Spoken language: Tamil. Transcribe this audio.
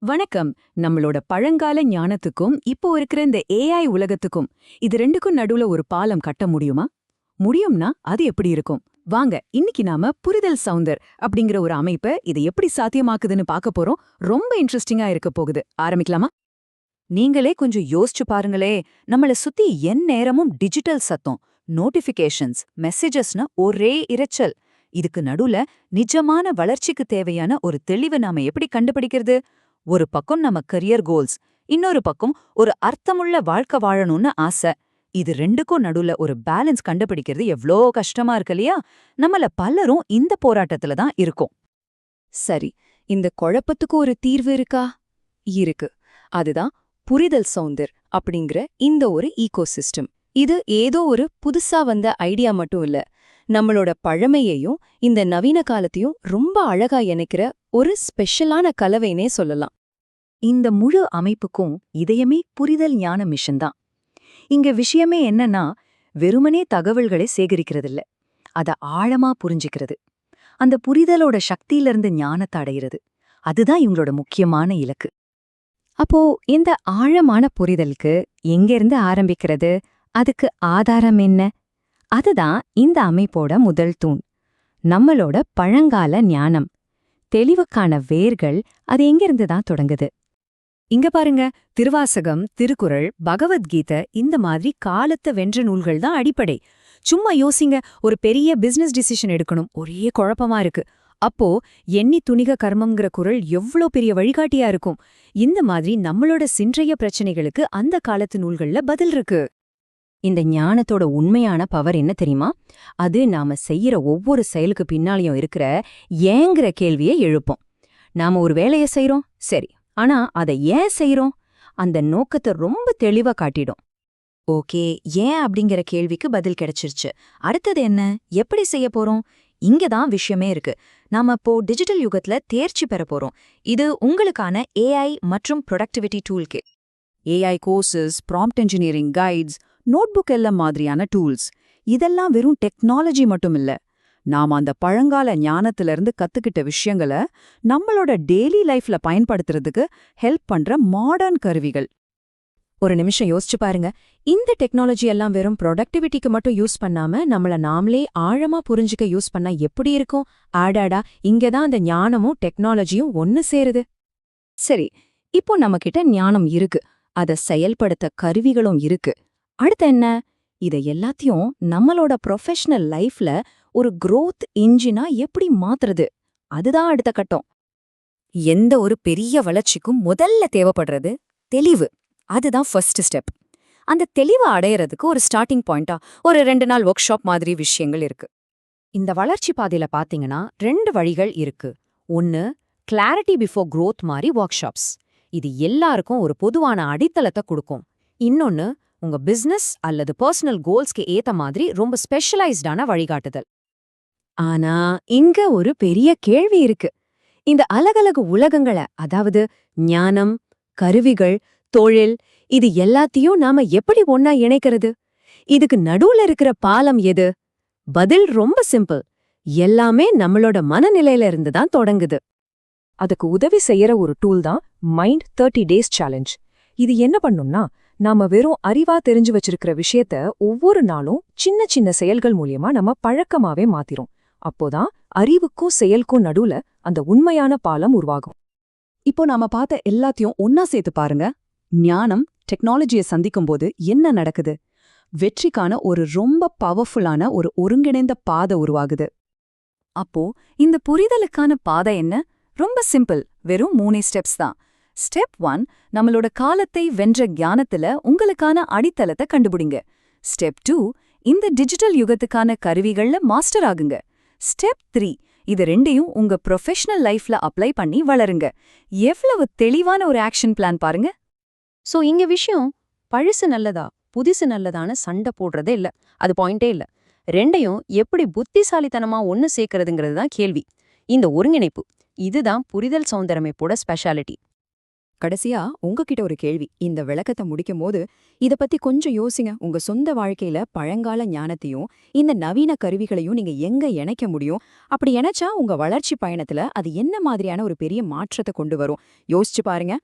வணக்கம். நம்மளோட பழங்கால ஞானத்துக்கும் இப்போ இருக்கிற இந்த ஏஐ உலகத்துக்கும் இது ரெண்டுக்கும் நடுவுல ஒரு பாலம் கட்ட முடியுமா? முடியும்னா அது எப்படி இருக்கும்? வாங்க இன்னைக்கு நாம புரிதல் சவுந்தர் அப்படிங்கிற ஒரு அமைப்பை இதை எப்படி சாத்தியமாக்குதுன்னு பார்க்க போறோம். ரொம்ப இன்ட்ரெஸ்டிங்கா இருக்க போகுது. ஆரம்பிக்கலாமா? நீங்களே கொஞ்சம் யோசிச்சு பாருங்களே. நம்மள சுத்தி என் நேரமும் டிஜிட்டல் சத்தம் நோட்டிஃபிகேஷன்ஸ் மெசேஜஸ்னு ஒரே இரைச்சல். இதுக்கு நடுவுல நிஜமான வளர்ச்சிக்கு தேவையான ஒரு தெளிவை நாம எப்படி கண்டுபிடிக்கிறது? ஒரு பக்கம் நம்ம கரியர் கோல்ஸ் இன்னொரு பக்கம் ஒரு அர்த்தமுள்ள வாழ்க்கை வாழணும்னு ஆசை. இது ரெண்டுக்கும் நடுவுல ஒரு பேலன்ஸ் கண்டுபிடிக்கிறது எவ்ளோ கஷ்டமா இருக்கு இல்லையா? நம்மள பலரும் இந்த போராட்டத்துல தான் இருக்கோம். சரி இந்த குழப்பத்துக்கு ஒரு தீர்வு இருக்கா? இருக்கு. அதுதான் புரிதல் சௌந்தர் அப்படிங்கிற இந்த ஒரு ஈகோசிஸ்டம் இது ஏதோ ஒரு புதுசா வந்த ஐடியா மட்டும் இல்ல. நம்மளோட பழமையையும் இந்த நவீன காலத்தையும் ரொம்ப அழகா இணைக்கிற ஒரு ஸ்பெஷலான கலவைனே சொல்லலாம். இந்த முழு அமைப்புக்கும் இதயமே புரிதல் ஞான மிஷன் தான். இங்க விஷயமே என்னன்னா வெறுமனே தகவல்களை சேகரிக்கிறதில்ல. அத ஆழமா புரிஞ்சுக்கிறது. அந்த புரிதலோட சக்தியிலிருந்து ஞானத்தை அடையிறது. அதுதான் இவங்களோட முக்கியமான இலக்கு. அப்போ இந்த ஆழமான புரிதலுக்கு எங்கிருந்து ஆரம்பிக்கிறது? அதுக்கு ஆதாரம் என்ன? அதுதான் இந்த அமைப்போட முதல் தூண். நம்மளோட பழங்கால ஞானம். தெளிவுக்கான வேர்கள் அது எங்கிருந்து தான் தொடங்குது? இங்க பாருங்க திருவாசகம் திருக்குறள் பகவத்கீதை இந்த மாதிரி காலத்தை வென்ற நூல்கள் தான் அடிப்படை. சும்மா யோசிங்க ஒரு பெரிய பிசினஸ் டிசிஷன் எடுக்கணும் ஒரே குழப்பமா இருக்கு. அப்போ எண்ணி துணிக கர்மம்ங்கிற குரல் எவ்ளோ பெரிய வழிகாட்டியா இருக்கும்? இந்த மாதிரி நம்மளோட சின்றைய பிரச்சனைகளுக்கு அந்த காலத்து நூல்கள்ல பதில் இருக்கு. இந்த ஞானத்தோட உண்மையான பவர் என்ன தெரியுமா? அது நாம செய்யற ஒவ்வொரு செயலுக்கு பின்னாலையும் இருக்கிற ஏங்கிற கேள்வியை எழுப்போம். நாம ஒரு வேலையை செய்றோம் சரி ஆனா அதை ஏன் செய்யறோம் அந்த நோக்கத்தை ரொம்ப தெளிவா காட்டிடும். ஓகே ஏன் அப்படிங்கிற கேள்விக்கு பதில் கிடைச்சிருச்சு. அடுத்தது என்ன? எப்படி செய்ய போறோம்? இங்க தான் விஷயமே இருக்கு. நாம இப்போ டிஜிட்டல் யுகத்துல தேர்ச்சி பெற போறோம். இது உங்களுக்கான ஏஐ மற்றும் productivity tool kit AI courses prompt engineering guides notebook எல்லாம் மாதிரியான டூல்ஸ் இதெல்லாம் வெறும் டெக்னாலஜி மட்டும் இல்ல. நாம அந்த பழங்கால ஞானத்திலிருந்து கத்துக்கிட்ட விஷயங்களை நம்மளோட டெய்லி லைஃப்ல பயன்படுத்துறதுக்கு ஹெல்ப் பண்ற மாடர்ன் கருவிகள். ஒரு நிமிஷம் யோசிச்சு பாருங்க. இந்த டெக்னாலஜி எல்லாம் வெறும் ப்ரொடக்டிவிட்டிக்கு மட்டும் யூஸ் பண்ணாம நம்மள நாமளே ஆழமா புரிஞ்சுக்க யூஸ் பண்ணா எப்படி இருக்கும்? ஆடாடா இங்கதான் அந்த ஞானமும் டெக்னாலஜியும் ஒன்னு சேருது. சரி இப்போ நம்மகிட்ட ஞானம் இருக்கு. அத செயல்படுத்த கருவிகளும் இருக்கு. அடுத்து என்ன? இத எல்லாத்தையும் நம்மளோட ப்ரொஃபஷனல் லைஃப்ல ஒரு குரோத் இன்ஜினா எப்படி மாத்துறது? அதுதான் அடுத்த கட்டம். எந்த ஒரு பெரிய வளர்ச்சிக்கும் முதல்ல தேவைப்படுறது தெளிவு. அதுதான் ஃபர்ஸ்ட் ஸ்டெப் அந்த தெளிவை அடையறதுக்கு ஒரு ஸ்டார்டிங் பாயிண்டா ஒரு ரெண்டு நாள் ஒர்க் ஷாப் மாதிரி விஷயங்கள் இருக்கு. இந்த வளர்ச்சி பாதையில பாத்தீங்கன்னா ரெண்டு வழிகள் இருக்கு. ஒன்னு கிளாரிட்டி பிஃபோர் க்ரோத் மாதிரி ஒர்க் ஷாப்ஸ் இது எல்லாருக்கும் ஒரு பொதுவான அடித்தளத்தை கொடுக்கும். இன்னொன்னு உங்க பிசினஸ் அல்லது பர்சனல் கோல்ஸ்க்கு ஏத்த மாதிரி ரொம்ப ஸ்பெஷலைஸ்டான வழிகாட்டுதல். ஆனா இங்க ஒரு பெரிய கேள்வி இருக்கு. இந்த அலகலகு உலகங்கள அதாவது ஞானம் கருவிகள் தொழில் இது எல்லாத்தையும் நாம எப்படி ஒன்னா இணைக்கிறது? இதுக்கு நடுவுல இருக்கிற பாலம் எது? பதில் ரொம்ப சிம்பிள். எல்லாமே நம்மளோட மனநிலையில இருந்து தான் தொடங்குது. அதுக்கு உதவி செய்யற ஒரு டூல் தான் மைண்ட் தேர்ட்டி டேஸ் சேலஞ்ச் இது என்ன பண்ணும்னா நாம வெறும் அறிவா தெரிஞ்சு வச்சிருக்கிற விஷயத்த ஒவ்வொரு நாளும் சின்ன சின்ன செயல்கள் மூலியமா நம்ம பழக்கமாவே மாத்திரும். அப்போதான் அறிவுக்கும் செயலுக்கும் நடுவுல அந்த உண்மையான பாலம் உருவாகும். இப்போ நாம பார்த்த எல்லாத்தையும் ஒன்னா சேர்த்து பாருங்க. ஞானம் டெக்னாலஜியை சந்திக்கும்போது என்ன நடக்குது? வெற்றிக்கான ஒரு ரொம்ப பவர்ஃபுல்லான ஒரு ஒருங்கிணைந்த பாதை உருவாகுது. அப்போ இந்த புரிதலுக்கான பாதை என்ன? ரொம்ப சிம்பிள் வெறும் மூணே ஸ்டெப்ஸ் தான். ஸ்டெப் ஒன் நம்மளோட காலத்தை வென்ற ஞானத்துல உங்களுக்கான அடித்தளத்தை கண்டுபிடிங்க. ஸ்டெப் டூ இந்த டிஜிட்டல் யுகத்துக்கான கருவிகள்ல மாஸ்டர் ஆகுங்க. Step three. இது ரெண்டையும் உங்க ப்ரொஃபஷனல் லைஃப்ல அப்ளை பண்ணி வளருங்க. எவ்வளவு தெளிவான ஒரு ஆக்ஷன் பிளான் பாருங்க. சோ இங்க விஷயம் பழசு நல்லதா புதுசு நல்லதான சண்டை போடுறதே இல்ல. அது பாயிண்டே இல்ல. ரெண்டையும் எப்படி புத்திசாலித்தனமா ஒன்னு சேர்க்கறதுங்கிறது தான் கேள்வி. இந்த ஒருங்கிணைப்பு இதுதான் புரிதல் சௌந்தரமைப்போட ஸ்பெஷாலிட்டி கடைசியா உங்ககிட்ட ஒரு கேள்வி. இந்த விளக்கத்தை முடிக்கும் போது இத பத்தி கொஞ்சம் யோசிங்க. உங்க சொந்த வாழ்க்கையில பழங்கால ஞானத்தையும் இந்த நவீன கருவிகளையும் நீங்க எங்க இணைக்க முடியும்? அப்படி இணைச்சா உங்க வளர்ச்சி பயணத்துல அது என்ன மாதிரியான ஒரு பெரிய மாற்றத்தை கொண்டு வரும்? யோசிச்சு பாருங்க.